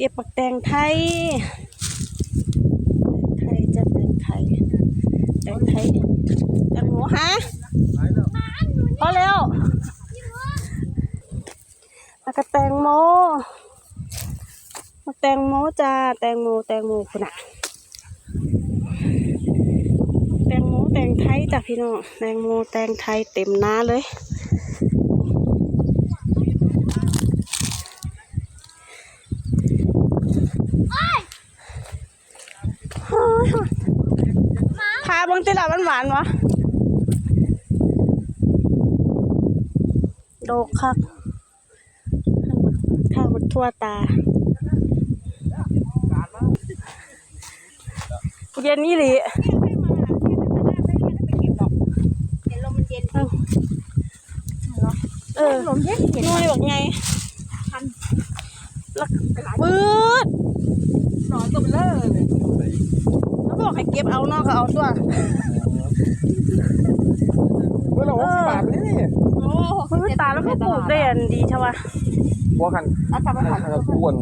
เก็บปักแตงไทยแตงไทยจะแตงไทยแตงไทยแตงโมฮะพอแล้วแล้วก็แตงโมมาแตงโมจ้าแตงโมแตงโมคุณอะแตงโมแตงไทยจ้ะพี่น้องแตงโมแตงไทยเต็มหน้าเลย พา เบางติละมันหวานวะโดกคักข้าวมันทั่วตาเย็นนี่หลีเห็นลมมันเย็นเออลมเย็นเย็นนุ่ยบอกไงพันแล้วปื๊ดหนอนตัวเบลอเลยแล้ว บอกให้เก็บเอานอกก็เอาตัวเมื่อเราหกสิบบาทไปนี่โอ้มันตาแล้วก็ปลูกได้อันดีใช่ปะบัวคันเอาทำมาคันทำคันกวน